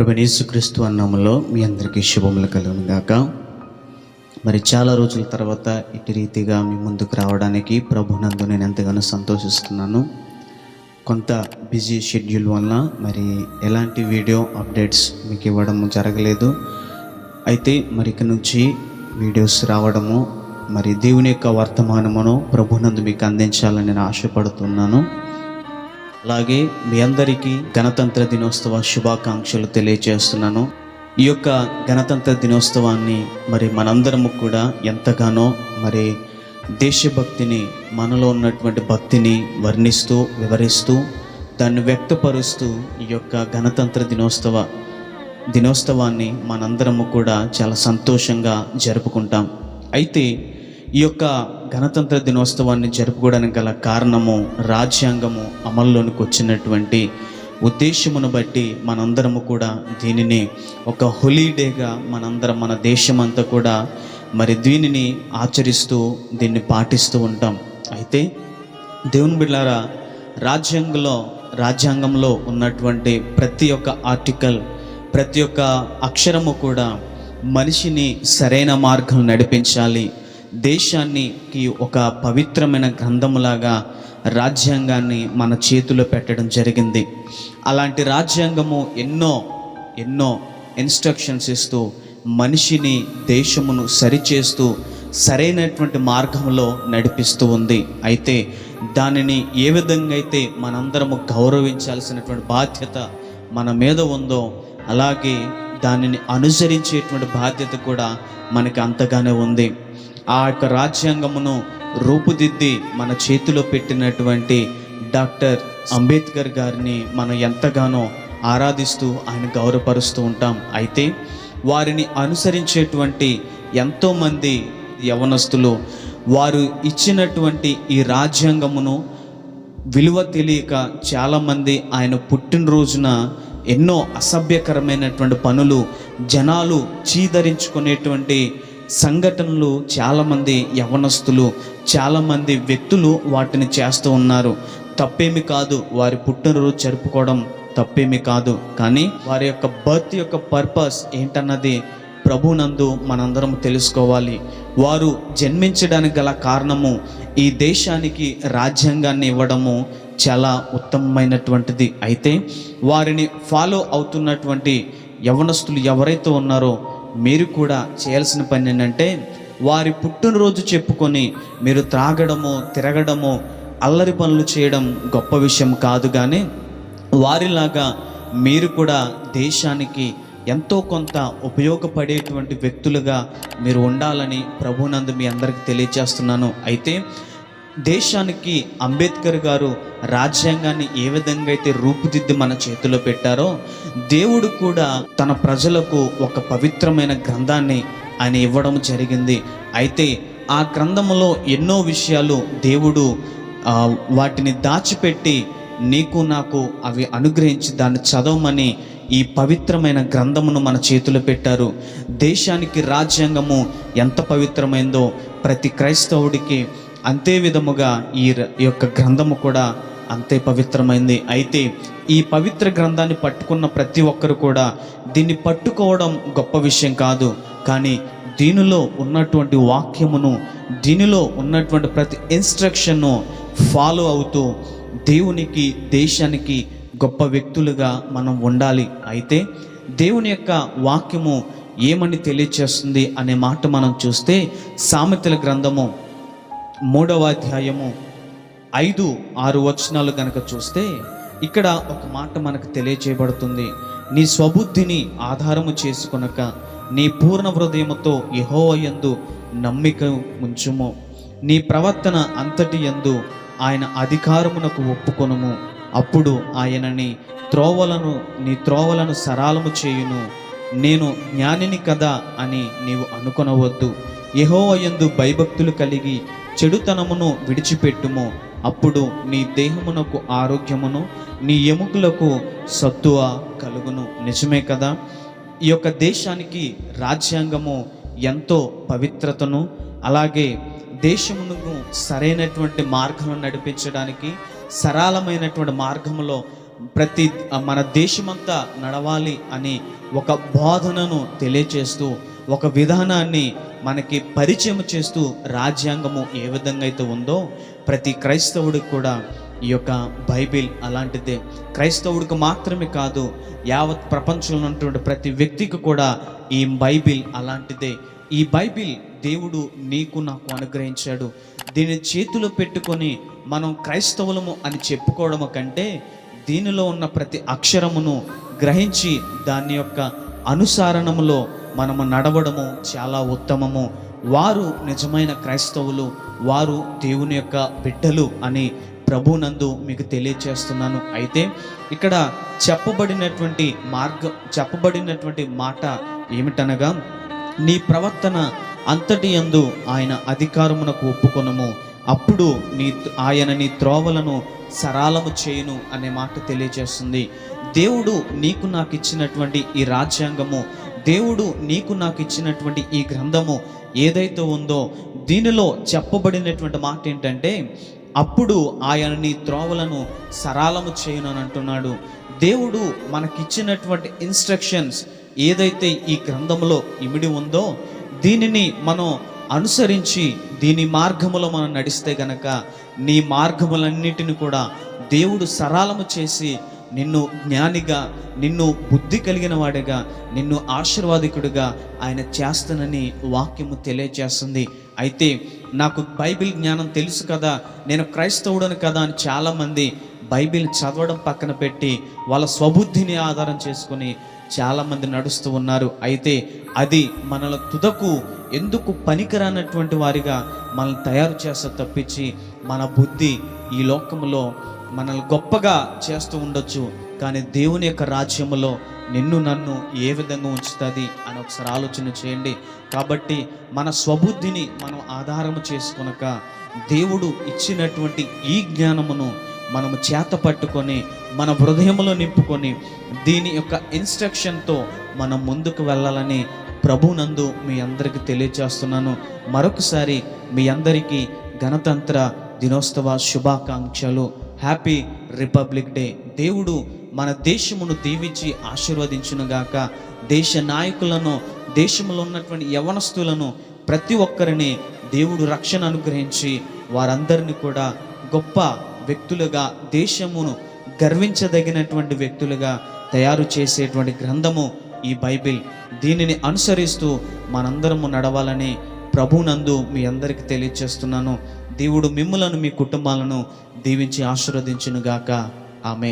ప్రభనేసుక్రీస్తు అన్నములో మీ అందరికీ శుభములు కలుగునుగాక. మరి చాలా రోజుల తర్వాత ఇటు రీతిగా మీ ముందుకు రావడానికి ప్రభునందు నేను ఎంతగానో సంతోషిస్తున్నాను. కొంత బిజీ షెడ్యూల్ వలన మరి ఎలాంటి వీడియో అప్డేట్స్ మీకు ఇవ్వడం జరగలేదు. అయితే మరి ఇక నుంచి వీడియోస్ రావడము మరి దేవుని యొక్క వర్తమానమును ప్రభునందు మీకు అందించాలని నేను ఆశపడుతున్నాను. అలాగే మీ అందరికీ గణతంత్ర దినోత్సవ శుభాకాంక్షలు తెలియజేస్తున్నాను ఈ యొక్క గణతంత్ర దినోత్సవాన్ని మరి మనందరము కూడా ఎంతగానో మరి దేశభక్తిని మనలో ఉన్నటువంటి భక్తిని వర్ణిస్తూ వివరిస్తూ దాన్ని వ్యక్తపరుస్తూ ఈ యొక్క గణతంత్ర దినోత్సవ దినోత్సవాన్ని మనందరము కూడా చాలా సంతోషంగా జరుపుకుంటాం. అయితే ఈ యొక్క గణతంత్ర దినోత్సవాన్ని జరుపుకోవడానికి గల కారణము రాజ్యాంగము అమల్లోనికి వచ్చినటువంటి ఉద్దేశమును బట్టి మనందరము కూడా దీనిని ఒక హోలీడేగా మనందరం మన దేశమంతా కూడా మరి దీనిని ఆచరిస్తూ దీన్ని పాటిస్తూ ఉంటాం. అయితే దేవుని బిళ్ళారా రాజ్యాంగంలో రాజ్యాంగంలో ఉన్నటువంటి ప్రతి ఒక్క ఆర్టికల్ ప్రతి ఒక్క అక్షరము కూడా మనిషిని సరైన మార్గం నడిపించాలి దేశానికి ఒక పవిత్రమైన గ్రంథములాగా రాజ్యాంగాన్ని మన చేతిలో పెట్టడం జరిగింది. అలాంటి రాజ్యాంగము ఎన్నో ఎన్నో ఇన్స్ట్రక్షన్స్ ఇస్తూ మనిషిని దేశమును సరిచేస్తూ సరైనటువంటి మార్గంలో నడిపిస్తూ ఉంది. అయితే దానిని ఏ విధంగా అయితే మనందరము గౌరవించాల్సినటువంటి బాధ్యత మన మీద ఉందో అలాగే దానిని అనుసరించేటువంటి బాధ్యత కూడా మనకి అంతగానే ఉంది. ఆ యొక్క రాజ్యాంగమును రూపుదిద్ది మన చేతిలో పెట్టినటువంటి డాక్టర్ అంబేద్కర్ గారిని మనం ఎంతగానో ఆరాధిస్తూ ఆయన గౌరవపరుస్తూ ఉంటాం. అయితే వారిని అనుసరించేటువంటి ఎంతోమంది యవనస్తులు వారు ఇచ్చినటువంటి ఈ రాజ్యాంగమును విలువ తెలియక చాలామంది ఆయన పుట్టినరోజున ఎన్నో అసభ్యకరమైనటువంటి పనులు జనాలు చీదరించుకునేటువంటి సంఘటనలు చాలామంది యవనస్తులు చాలామంది వ్యక్తులు వాటిని చేస్తూ ఉన్నారు. తప్పేమి కాదు వారి పుట్టినరోజు జరుపుకోవడం తప్పేమి కాదు. కానీ వారి యొక్క బర్త్ యొక్క పర్పస్ ఏంటన్నది ప్రభునందు మనందరం తెలుసుకోవాలి. వారు జన్మించడానికి గల కారణము ఈ దేశానికి రాజ్యాంగాన్ని ఇవ్వడము చాలా ఉత్తమమైనటువంటిది. అయితే వారిని ఫాలో అవుతున్నటువంటి యవనస్తులు ఎవరైతే ఉన్నారో మీరు కూడా చేయాల్సిన పని ఏంటంటే వారి పుట్టినరోజు చెప్పుకొని మీరు త్రాగడము తిరగడము అల్లరి పనులు చేయడం గొప్ప విషయం కాదు కానీ వారిలాగా మీరు కూడా దేశానికి ఎంతో కొంత ఉపయోగపడేటువంటి వ్యక్తులుగా మీరు ఉండాలని ప్రభునందు మీ అందరికీ తెలియజేస్తున్నాను. అయితే దేశానికి అంబేద్కర్ గారు రాజ్యాంగాన్ని ఏ విధంగా అయితే రూపుదిద్ది మన చేతిలో పెట్టారో దేవుడు కూడా తన ప్రజలకు ఒక పవిత్రమైన గ్రంథాన్ని ఆయన ఇవ్వడం జరిగింది. అయితే ఆ గ్రంథంలో ఎన్నో విషయాలు దేవుడు వాటిని దాచిపెట్టి నీకు నాకు అవి అనుగ్రహించి దాన్ని చదవమని ఈ పవిత్రమైన గ్రంథమును మన చేతిలో పెట్టారు. దేశానికి రాజ్యాంగము ఎంత పవిత్రమైందో ప్రతి క్రైస్తవుడికి అంతే విధముగా ఈ యొక్క గ్రంథము కూడా అంతే పవిత్రమైంది. అయితే ఈ పవిత్ర గ్రంథాన్ని పట్టుకున్న ప్రతి ఒక్కరు కూడా దీన్ని పట్టుకోవడం గొప్ప విషయం కాదు. కానీ దీనిలో ఉన్నటువంటి వాక్యమును దీనిలో ఉన్నటువంటి ప్రతి ఇన్స్ట్రక్షన్ను ఫాలో అవుతూ దేవునికి దేశానికి గొప్ప వ్యక్తులుగా మనం ఉండాలి. అయితే దేవుని యొక్క వాక్యము ఏమని తెలియచేస్తుంది అనే మాట మనం చూస్తే సామెతల గ్రంథము మూడవ అధ్యాయము ఐదు ఆరు వచనాలు కనుక చూస్తే ఇక్కడ ఒక మాట మనకు తెలియచేయబడుతుంది. నీ స్వబుద్ధిని ఆధారము చేసుకొనక నీ పూర్ణ హృదయముతో యహోవయందు నమ్మిక ఉంచుము. నీ ప్రవర్తన అంతటి యందు ఆయన అధికారమునకు ఒప్పుకొనుము. అప్పుడు ఆయనని త్రోవలను నీ త్రోవలను సరాలము చేయును. నేను జ్ఞానిని కదా అని నీవు అనుకొనవద్దు. యహోవయందు భయభక్తులు కలిగి చెడుతనమును విడిచిపెట్టుము. అప్పుడు నీ దేహమునకు ఆరోగ్యమును నీ ఎముకలకు సత్తువ కలుగును. నిజమే కదా? ఈ యొక్క దేశానికి రాజ్యాంగము ఎంతో పవిత్రతను అలాగే దేశమును సరైనటువంటి మార్గంలో నడిపించడానికి సరళమైనటువంటి మార్గంలో ప్రతి మన దేశమంతా నడవాలి అని ఒక బోధనను తెలియచేస్తూ ఒక విధానాన్ని మనకి పరిచయం చేస్తూ రాజ్యాంగము ఏ విధంగా అయితే ఉందో ప్రతి క్రైస్తవుడికి కూడా ఈ యొక్క బైబిల్ అలాంటిదే. క్రైస్తవుడికి మాత్రమే కాదు యావత్ ప్రపంచంలో ఉన్నటువంటి ప్రతి వ్యక్తికి కూడా ఈ బైబిల్ అలాంటిదే. ఈ బైబిల్ దేవుడు నీకు నాకు అనుగ్రహించాడు. దీని చేతిలో పెట్టుకొని మనం క్రైస్తవులము అని చెప్పుకోవడము కంటే దీనిలో ఉన్న ప్రతి అక్షరమును గ్రహించి దాని యొక్క అనుసరణములో మనము నడవడము చాలా ఉత్తమము. వారు నిజమైన క్రైస్తవులు వారు దేవుని యొక్క బిడ్డలు అని ప్రభునందు మీకు తెలియచేస్తున్నాను. అయితే ఇక్కడ చెప్పబడినటువంటి మార్గం చెప్పబడినటువంటి మాట ఏమిటనగా నీ ప్రవర్తన అంతటి యందు ఆయన అధికారమునకు ఒప్పుకొనము. అప్పుడు నీ ఆయన నీ త్రోవలను సరాలము చేయును అనే మాట తెలియజేస్తుంది దేవుడు నీకు నాకు ఇచ్చినటువంటి ఈ రాజ్యాంగము దేవుడు నీకు నాకు ఇచ్చినటువంటి ఈ గ్రంథము ఏదైతే ఉందో దీనిలో చెప్పబడినటువంటి మాట ఏంటంటే అప్పుడు ఆయన నీ త్రోవలను సరాలము చేయను అంటున్నాడు. దేవుడు మనకిచ్చినటువంటి ఇన్స్ట్రక్షన్స్ ఏదైతే ఈ గ్రంథంలో ఇమిడి ఉందో దీనిని మనం అనుసరించి దీని మార్గములో మనం నడిస్తే గనక నీ మార్గములన్నిటిని కూడా దేవుడు సరళము చేసి నిన్ను జ్ఞానిగా నిన్ను బుద్ధి కలిగిన వాడిగా నిన్ను ఆశీర్వాదికుడిగా ఆయన చేస్తానని వాక్యము తెలియజేస్తుంది. అయితే నాకు బైబిల్ జ్ఞానం తెలుసు కదా నేను క్రైస్తవుడను కదా అని చాలామంది బైబిల్ చదవడం పక్కన పెట్టి వాళ్ళ స్వబుద్ధిని ఆధారం చేసుకొని చాలామంది నడుస్తూ ఉన్నారు. అయితే అది మనల తుదకు ఎందుకు పనికిరానటువంటి వారిగా మనల్ని తయారు చేస్తా తప్పించి మన బుద్ధి ఈ లోకంలో మనల్ని గొప్పగా చేస్తూ ఉండొచ్చు కానీ దేవుని యొక్క రాజ్యములో నిన్ను నన్ను ఏ విధంగా ఉంచుతుంది అని ఒకసారి ఆలోచన చేయండి. కాబట్టి మన స్వబుద్ధిని మనం ఆధారము చేసుకునక దేవుడు ఇచ్చినటువంటి ఈ జ్ఞానమును మనము చేత పట్టుకొని మన హృదయంలో నింపుకొని దీని యొక్క ఇన్స్ట్రక్షన్తో మనం ముందుకు వెళ్ళాలని ప్రభునందు మీ అందరికీ తెలియజేస్తున్నాను మరొకసారి మీ అందరికీ గణతంత్ర దినోత్సవ శుభాకాంక్షలు. హ్యాపీ రిపబ్లిక్ డే దేవుడు మన దేశమును దీవించి ఆశీర్వదించునుగాక. దేశ నాయకులను దేశంలో ఉన్నటువంటి యవనస్తులను ప్రతి ఒక్కరిని దేవుడు రక్షణ అనుగ్రహించి వారందరిని కూడా గొప్ప వ్యక్తులుగా దేశమును గర్వించదగినటువంటి వ్యక్తులుగా తయారు చేసేటువంటి గ్రంథము ఈ బైబిల్. దీనిని అనుసరిస్తూ మనందరము నడవాలని ప్రభునందు మీ అందరికీ తెలియచేస్తున్నాను. దేవుడు మిమ్ములను మీ కుటుంబాలను దీవించి ఆశీర్వదించునుగాక. ఆమె